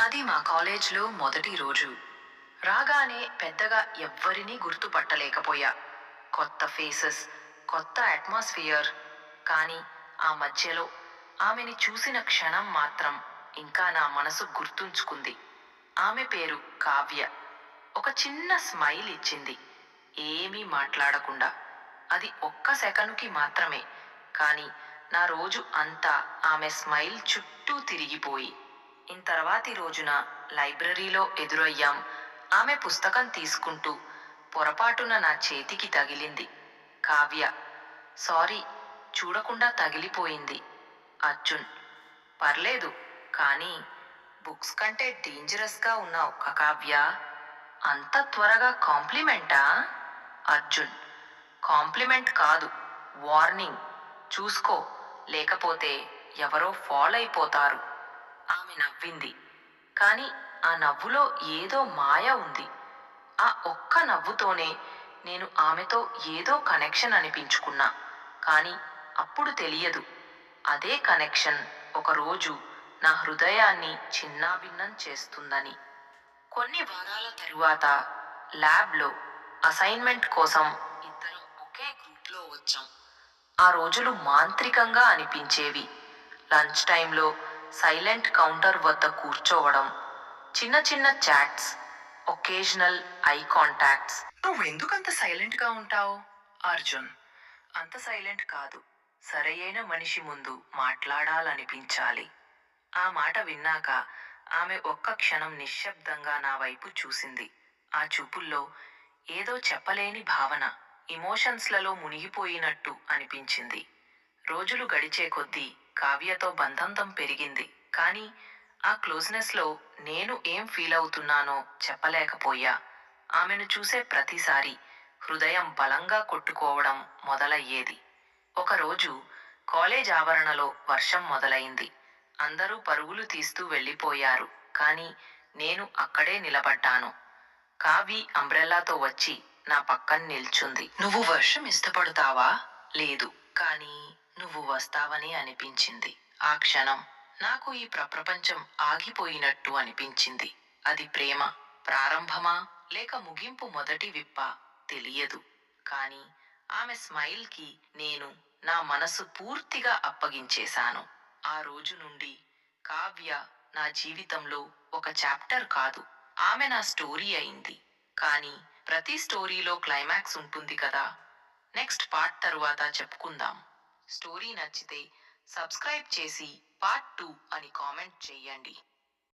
అది మా కాలేజ్లో మొదటి రోజు. రాగానే పెద్దగా ఎవ్వరినీ గుర్తుపట్టలేకపోయా. కొత్త ఫేసెస్ కొత్త అట్మాస్ఫియర్. కానీ ఆ మధ్యలో ఆమెని చూసిన క్షణం మాత్రం ఇంకా నా మనసు గుర్తుంచుకుంది. ఆమె పేరు కావ్య. ఒక చిన్న స్మైల్ ఇచ్చింది. ఏమీ మాట్లాడకుండా. అది ఒక్క సెకనుకి మాత్రమే. కానీ నా రోజు అంతా ఆమె స్మైల్ చుట్టూ తిరిగిపోయి. ఇంతర్వాతి రోజున లైబ్రరీలో ఎదురయ్యాం. ఆమె పుస్తకం తీసుకుంటూ పొరపాటున నా చేతికి తగిలింది. కావ్య సారీ చూడకుండా తగిలిపోయింది. అర్జున్ పర్లేదు కానీ బుక్స్ కంటే డేంజరస్గా ఉన్న ఒక కావ్య? అంత త్వరగా కాంప్లిమెంటా? అర్జున్ కాంప్లిమెంట్ కాదు వార్నింగ్. చూసుకో లేకపోతే ఎవరో ఫాలో అయిపోతారు. ఆమె నవ్వింది. కానీ ఆ నవ్వులో ఏదో మాయ ఉంది. ఆ ఒక్క నవ్వుతోనే నేను ఆమెతో ఏదో కనెక్షన్ అనిపించుకున్నా. కానీ అప్పుడు తెలియదు. అదే కనెక్షన్ ఒకరోజు నా హృదయాన్ని చిన్నాభిన్నం చేస్తుందని. కొన్ని వారాల తరువాత ల్యాబ్లో అసైన్మెంట్ కోసం ఇద్దరం ఒకే గ్రూప్లో వచ్చాం. ఆ రోజులు మాంత్రికంగా అనిపించేవి. లంచ్ టైంలో సైలెంట్ కౌంటర్ వద్ద కూర్చోవడం చిన్న చిన్న చాట్స్ ఒకేజనల్ ఐ కాంటాక్ట్స్. నువ్వు ఎందుకంత సైలెంట్గా ఉంటావు? అర్జున్ అంత సైలెంట్ కాదు. సరైన మనిషి ముందు మాట్లాడాలనిపించాలి. ఆ మాట విన్నాక ఆమె ఒక్క క్షణం నిశ్శబ్దంగా నా వైపు చూసింది. ఆ చూపుల్లో ఏదో చెప్పలేని భావన ఇమోషన్స్లలో మునిగిపోయినట్టు అనిపించింది. రోజులు గడిచే కొద్దీ కావ్యతో బంధంతం పెరిగింది. కానీ ఆ క్లోజ్నెస్లో నేను ఏం ఫీల్ అవుతున్నానో చెప్పలేకపోయా. ఆమెను చూసే ప్రతిసారి హృదయం బలంగా కొట్టుకోవడం మొదలయ్యేది. ఒకరోజు కాలేజ్ ఆవరణలో వర్షం మొదలైంది. అందరూ పరుగులు తీస్తూ వెళ్ళిపోయారు. కానీ నేను అక్కడే నిలబడ్డాను. కావి అంబ్రెల్లాతో వచ్చి నా పక్కన నిల్చుంది. నువ్వు వర్షం ఇష్టపడతావా? లేదు. కానీ నువ్వు వస్తావని అనిపించింది. ఆ క్షణం నాకు ఈ ప్రపంచం ఆగిపోయినట్టు అనిపించింది. అది ప్రేమ ప్రారంభమా లేక ముగింపు మొదటి విప్ప తెలియదు. కానీ ఆమె స్మైల్కి నేను నా మనసు పూర్తిగా అప్పగించేశాను. ఆ రోజు నుండి కావ్య నా జీవితంలో ఒక చాప్టర్ కాదు. ఆమె నా స్టోరీ అయింది. కానీ ప్రతి స్టోరీలో క్లైమాక్స్ ఉంటుంది కదా. నెక్స్ట్ పార్ట్ తరువాత చెప్పుకుందాం. స్టోరీ నచ్చితే సబ్స్క్రైబ్ చేసి పార్ట్ టూ అని కామెంట్ చేయండి.